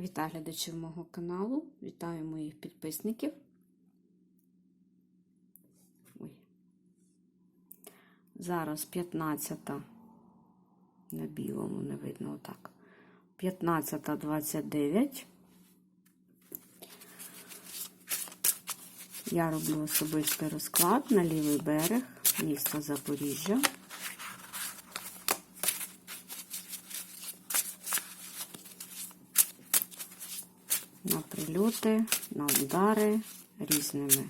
Вітаю глядачів мого каналу, вітаю моїх підписників. Ой. Зараз 15 на білому не видно отак. 15.29. Я роблю особистий розклад на лівий берег міста Запоріжжя. На на удари різними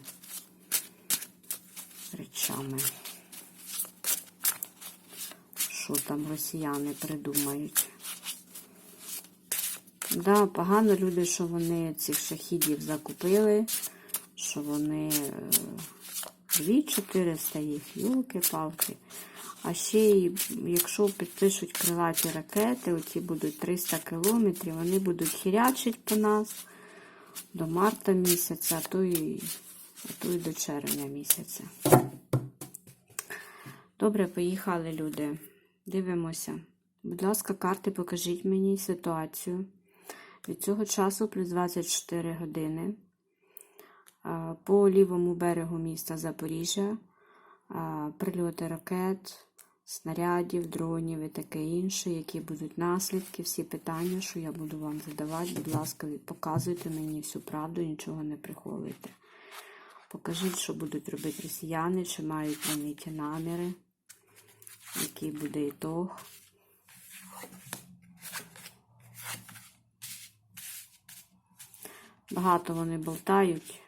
речами. Що там росіяни придумають? Да, погано люди, що вони цих шахідів закупили, що вони 2400 їх, юлки-палки. А ще й, якщо підпишуть крилаті ракети, оті будуть 300 кілометрів, вони будуть хірячити по нас до марта місяця, а то і, а то і до червня місяця. Добре, поїхали, люди. Дивимося. Будь ласка, карти, покажіть мені ситуацію. Від цього часу плюс 24 години. По лівому берегу міста Запоріжжя прильоти ракет, снарядів, дронів і таке інше, які будуть наслідки, всі питання, що я буду вам задавати, будь ласка, показуйте мені всю правду, нічого не приховуйте. Покажіть, що будуть робити росіяни, чи мають вони ті наміри, який буде ітог. Багато вони болтають,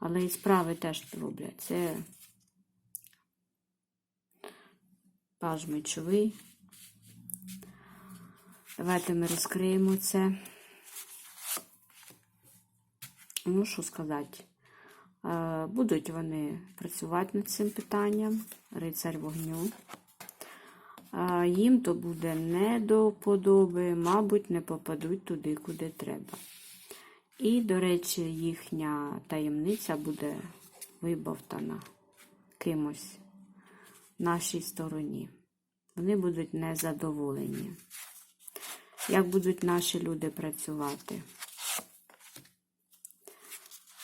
але і справи теж роблять. Це паж мечовий. Давайте ми розкриємо це. Ну, що сказати? Будуть вони працювати над цим питанням, рицарь вогню. Їм то буде не до вподоби, мабуть, не попадуть туди, куди треба. І, до речі, їхня таємниця буде вибавтана кимось нашій стороні. Вони будуть незадоволені. Як будуть наші люди працювати?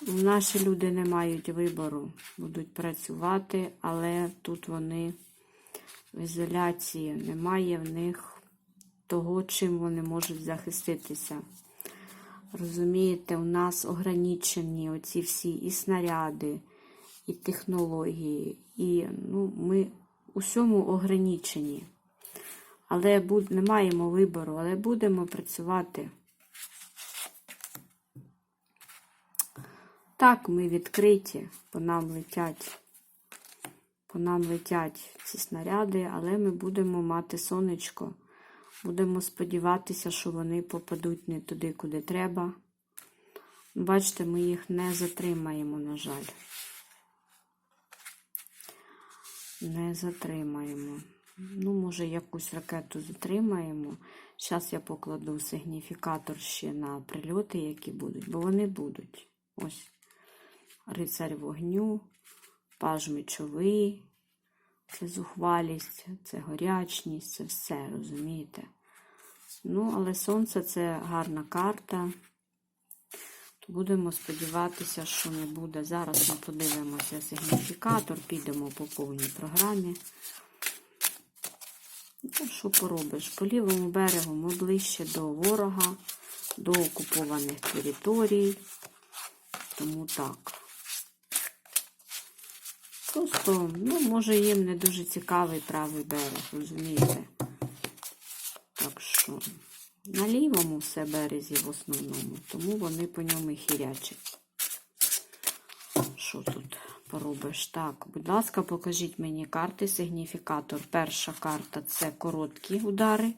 Наші люди не мають вибору, будуть працювати, але тут вони в ізоляції, немає в них того, чим вони можуть захиститися. Розумієте, у нас ограничені оці всі і снаряди, і технології, і ну, ми усьому ограничені. Але буд, не маємо вибору, але будемо працювати. Так, ми відкриті, по нам летять. По нам летять ці снаряди, але ми будемо мати сонечко. Будемо сподіватися, що вони попадуть не туди, куди треба. Бачите, ми їх не затримаємо, на жаль. Не затримаємо. Ну, може, якусь ракету затримаємо. Зараз я покладу сигніфікатор ще на прильоти, які будуть, бо вони будуть. Ось рицарь вогню, паж мечовий. Це зухвалість, це горячність, це все, розумієте? Ну, але сонце це гарна карта. Будемо сподіватися, що не буде. Зараз ми подивимося сигніфікатор, підемо по повній програмі. Ну, що поробиш? По лівому берегу ми ближче до ворога, до окупованих територій. Тому так. Просто, ну, може, їм не дуже цікавий правий берег, розумієте? Так що, на лівому все березі в основному, тому вони по ньому і хірячать. Що тут поробиш? Так, будь ласка, покажіть мені карти, сигніфікатор. Перша карта це короткі удари.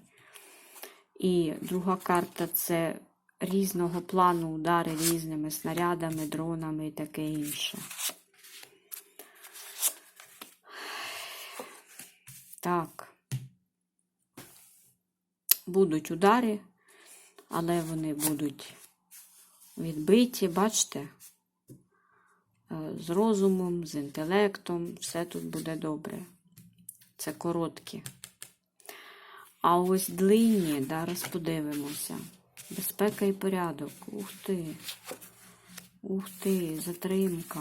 І друга карта це різного плану удари різними снарядами, дронами і таке інше. Так. Будуть удари, але вони будуть відбиті, бачите? З розумом, з інтелектом, все тут буде добре. Це короткі. А ось длинні, зараз подивимося. Безпека і порядок. Ух ти. Ух ти, затримка.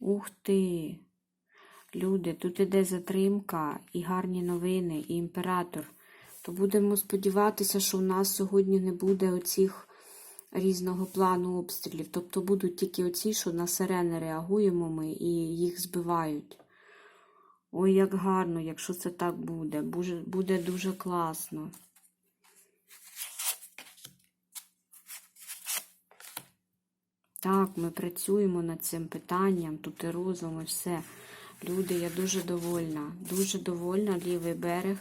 Ух ти. Люди, тут іде затримка і гарні новини, і імператор. То будемо сподіватися, що у нас сьогодні не буде оцих різного плану обстрілів. Тобто будуть тільки оці, що на сирени реагуємо ми і їх збивають. Ой, як гарно, якщо це так буде. Буде, дуже класно. Так, ми працюємо над цим питанням, тут і розум, і все. Люди, я дуже довольна. Дуже довольна, лівий берег.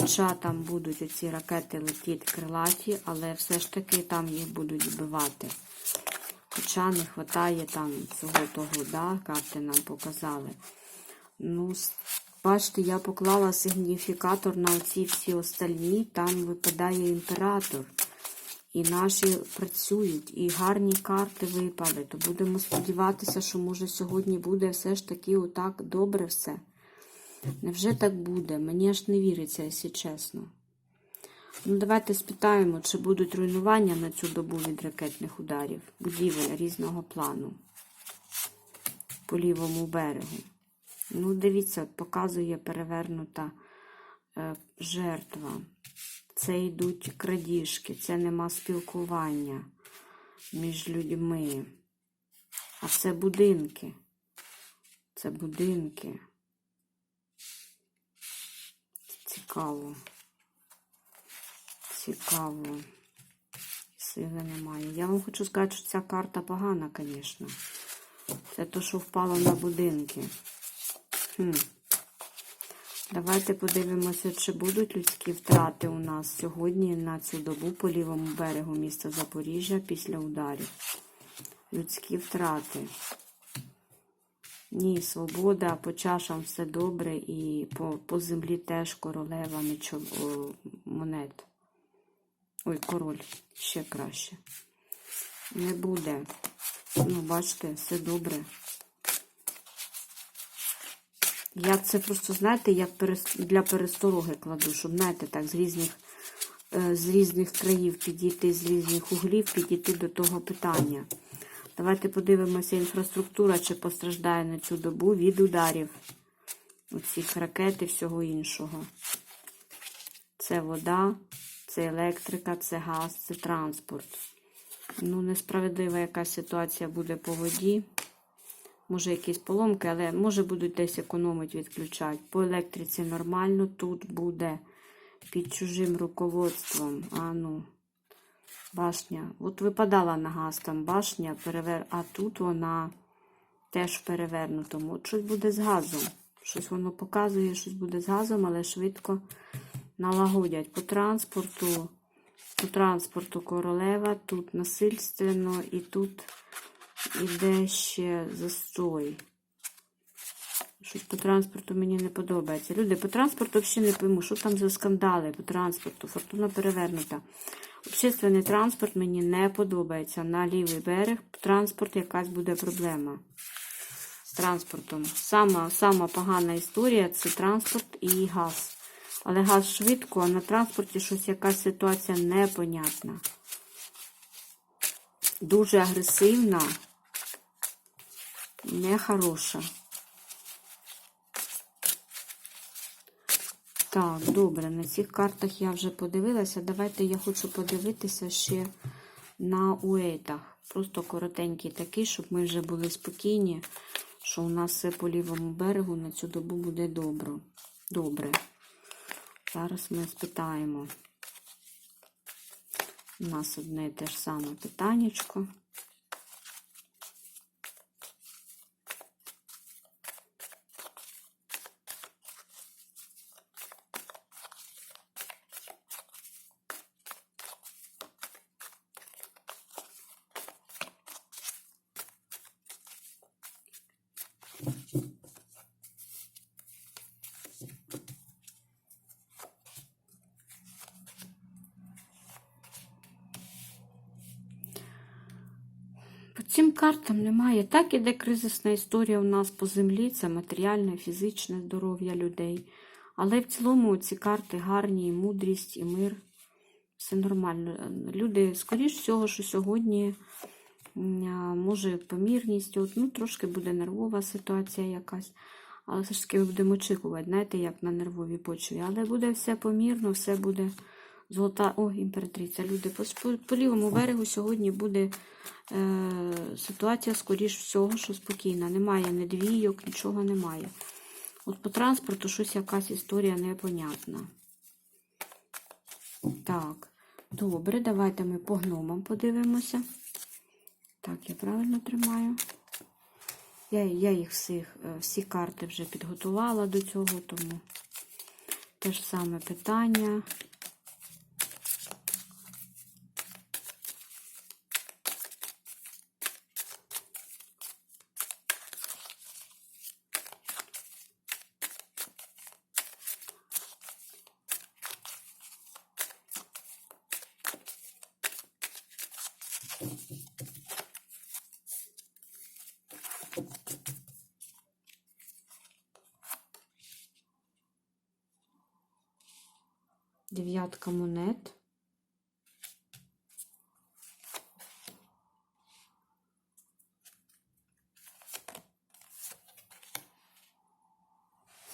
Хоча там будуть оці ракети летіти крилаті, але все ж таки там їх будуть збивати. Хоча не вистачає там цього того, да, карти нам показали. Ну, бачите, я поклала сигніфікатор на оці всі остальні, там випадає імператор. І наші працюють, і гарні карти випали. То будемо сподіватися, що може сьогодні буде все ж таки отак добре все. Невже так буде? Мені аж не віриться, якщо чесно. Ну, давайте спитаємо, чи будуть руйнування на цю добу від ракетних ударів, будівель різного плану по лівому берегу. Ну, дивіться, от показує перевернута е, жертва. Це йдуть крадіжки, це нема спілкування між людьми. А це будинки. Це будинки. Цікаво. Цікаво. Сили немає. Я вам хочу сказати, що ця карта погана, звісно. Це то, що впало на будинки. Хм. Давайте подивимося, чи будуть людські втрати у нас сьогодні на цю добу по лівому берегу міста Запоріжжя після ударів. Людські втрати. Ні, свобода, по чашам все добре і по, по землі теж королева мечо, о, монет. Ой, король, ще краще. Не буде. Ну, бачите, все добре. Я це просто, знаєте, як для перестороги кладу, щоб, знаєте, так, з різних, е, з різних країв підійти, з різних углів підійти до того питання. Давайте подивимося, інфраструктура чи постраждає на цю добу від ударів оцих ракет і всього іншого. Це вода, це електрика, це газ, це транспорт. Ну, несправедлива якась ситуація буде по воді. Може, якісь поломки, але може будуть десь економити, відключати. По електриці нормально, тут буде під чужим руководством. А ну, башня. От випадала на газ там башня, перевер... а тут вона теж в перевернутому. От щось буде з газом. Щось воно показує, щось буде з газом, але швидко налагодять. По транспорту, по транспорту королева, тут насильственно і тут іде ще застой. Щось по транспорту мені не подобається. Люди, по транспорту взагалі не пойму, що там за скандали по транспорту. Фортуна перевернута. Общественний транспорт мені не подобається. На лівий берег транспорт якась буде проблема. З транспортом. Сама, сама погана історія це транспорт і газ. Але газ швидко, а на транспорті щось якась ситуація непонятна. Дуже агресивна, нехороша. Так, добре, на цих картах я вже подивилася. Давайте я хочу подивитися ще на уейтах. Просто коротенький такий, щоб ми вже були спокійні, що у нас все по лівому берегу на цю добу буде добре. Добре. Зараз ми спитаємо. У нас одне і те ж саме питаннячко. Цим картам немає. Так іде кризисна історія у нас по землі, це матеріальне, фізичне здоров'я людей. Але в цілому ці карти гарні, і мудрість, і мир. все нормально. Люди, скоріш всього, що сьогодні може помірність, от, ну, трошки буде нервова ситуація якась. Але все ж таки ми будемо очікувати, знаєте, як на нервовій почві. Але буде все помірно, все буде золота. О, імператриця. Люди, по, по, лівому берегу сьогодні буде е, ситуація, скоріш всього, що спокійна. Немає ні двійок, нічого немає. От по транспорту щось якась історія непонятна. Так, добре, давайте ми по гномам подивимося. Так, я правильно тримаю. Я, я їх всіх, е, всі карти вже підготувала до цього, тому те ж саме питання. Дев'ятка монет.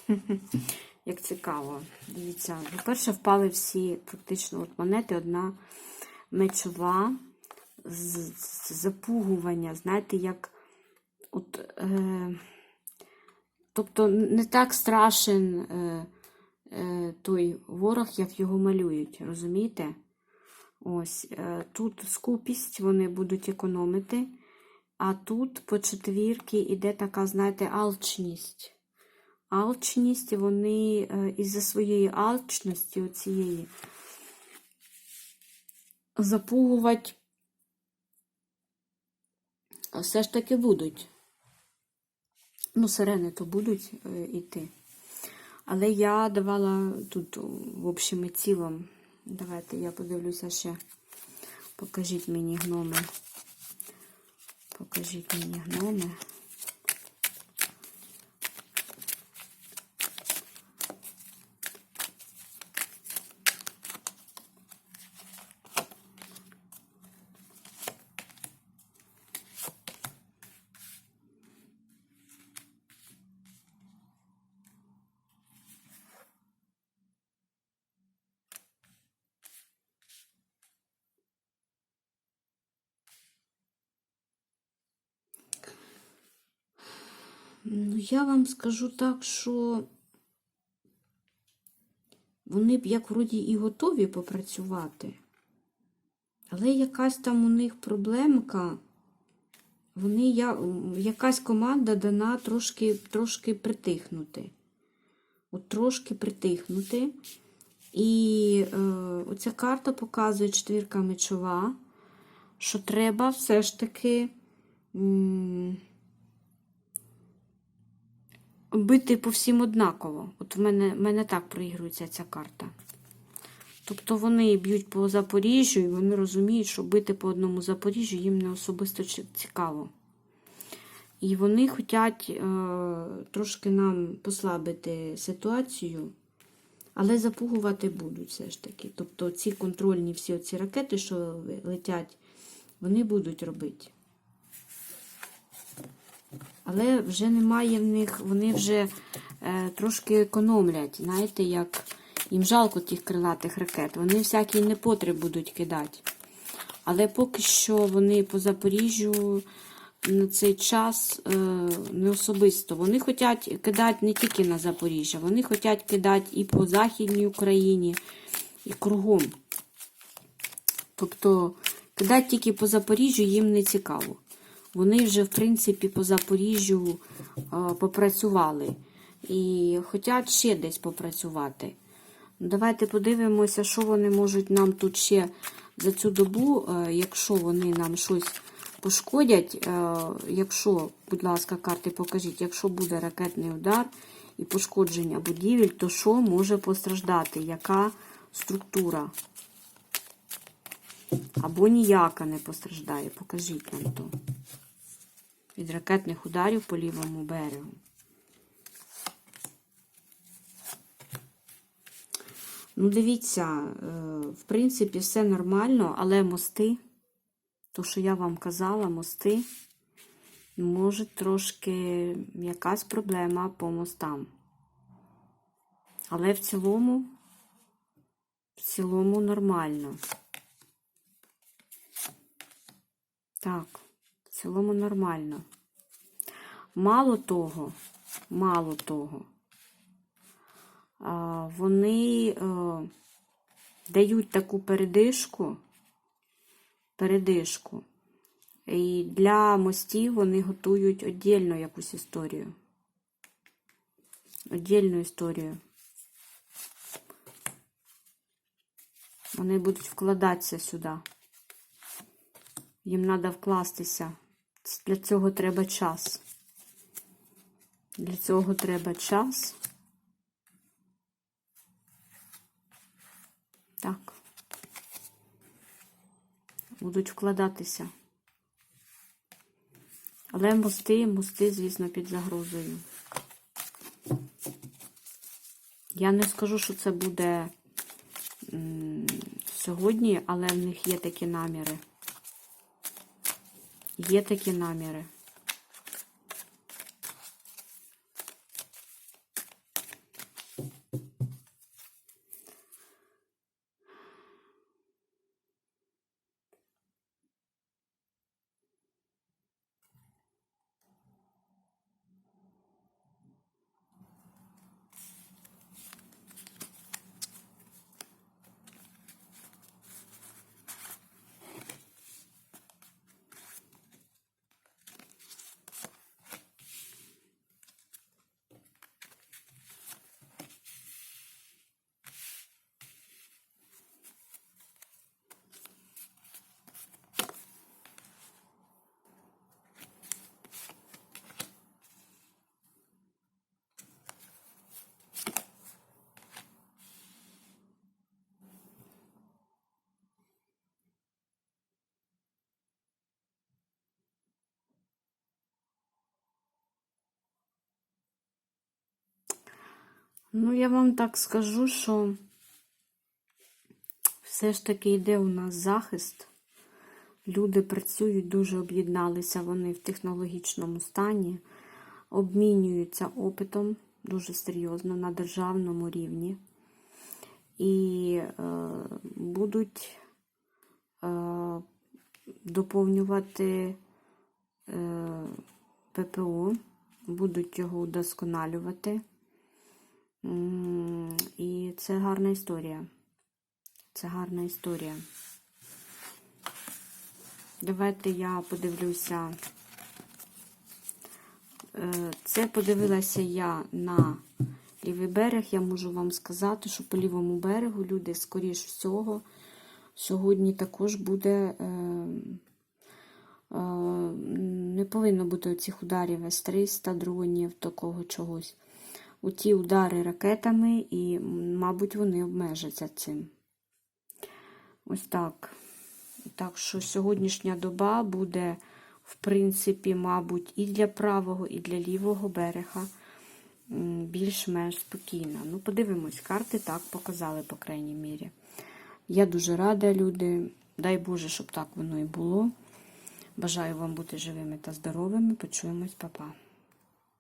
Як цікаво. Дивіться, по-перше, впали всі практично от монети, одна мечова, з, запугування, знаєте, як от, е, тобто не так страшен е, той ворог, як його малюють, розумієте? Ось е, тут скупість, вони будуть економити, а тут по четвірки іде така, знаєте, алчність. Алчність, вони е, із-за своєї алчності, оцієї, запугувати все ж таки будуть. Ну, сирени то будуть е, йти. Але я давала тут в общем і цілом. Давайте я подивлюся ще. Покажіть мені гноми. Покажіть мені гноми. Ну, я вам скажу так, що вони б як вроді і готові попрацювати, але якась там у них проблемка. Вони, я, якась команда дана трошки, трошки притихнути. От трошки притихнути. І е, оця карта показує четвірка мечова, що треба все ж таки. м, бити по всім однаково. От в мене, в мене так проігрується ця карта. Тобто вони б'ють по Запоріжжю, і вони розуміють, що бити по одному Запоріжжю їм не особисто цікаво. І вони хочуть е, трошки нам послабити ситуацію, але запугувати будуть все ж таки. Тобто ці контрольні всі ці ракети, що летять, вони будуть робити. Але вже немає в них, вони вже е, трошки економлять. Знаєте, як їм жалко тих крилатих ракет. Вони всякі непотріб будуть кидати. Але поки що вони по Запоріжжю на цей час е, не особисто. Вони хочуть кидати не тільки на Запоріжжя, вони хочуть кидати і по Західній Україні, і кругом. Тобто кидати тільки по Запоріжжю їм не цікаво. Вони вже, в принципі, по Запоріжжю попрацювали. І хочуть ще десь попрацювати. Давайте подивимося, що вони можуть нам тут ще за цю добу, е, якщо вони нам щось пошкодять. е, Якщо, будь ласка, карти покажіть, якщо буде ракетний удар і пошкодження будівель, то що може постраждати? Яка структура? Або ніяка не постраждає. Покажіть нам то. Від ракетних ударів по лівому берегу. Ну, дивіться, е, в принципі, все нормально, але мости, то, що я вам казала, мости, може трошки якась проблема по мостам. Але в цілому, в цілому нормально. Так, в цілому нормально. Мало того, мало того, вони е, дають таку передишку, передишку. І для мостів вони готують віддільну якусь історію. Віддільну історію. Вони будуть вкладатися сюди. Їм треба вкластися. Для цього треба час. Для цього треба час. Так. Будуть вкладатися. Але мости, мости, звісно, під загрозою. Я не скажу, що це буде сьогодні, але в них є такі наміри. Є такі наміри. Ну, я вам так скажу, що все ж таки йде у нас захист. Люди працюють, дуже об'єдналися вони в технологічному стані, обмінюються опитом дуже серйозно на державному рівні. І е, будуть е, доповнювати е, ППО, будуть його удосконалювати. І це гарна історія. Це гарна історія. Давайте я подивлюся. Е, Це подивилася я на лівий берег. Я можу вам сказати, що по лівому берегу люди, скоріш всього, сьогодні також буде. е, е, Не повинно бути оцих ударів С-300, дронів, такого чогось. У ті удари ракетами, і, мабуть, вони обмежаться цим. Ось так. Так що сьогоднішня доба буде, в принципі, мабуть, і для правого, і для лівого берега більш-менш спокійна. Ну, подивимось, карти так показали, по крайній мірі. Я дуже рада, люди. Дай Боже, щоб так воно і було. Бажаю вам бути живими та здоровими. Почуємось, па-па.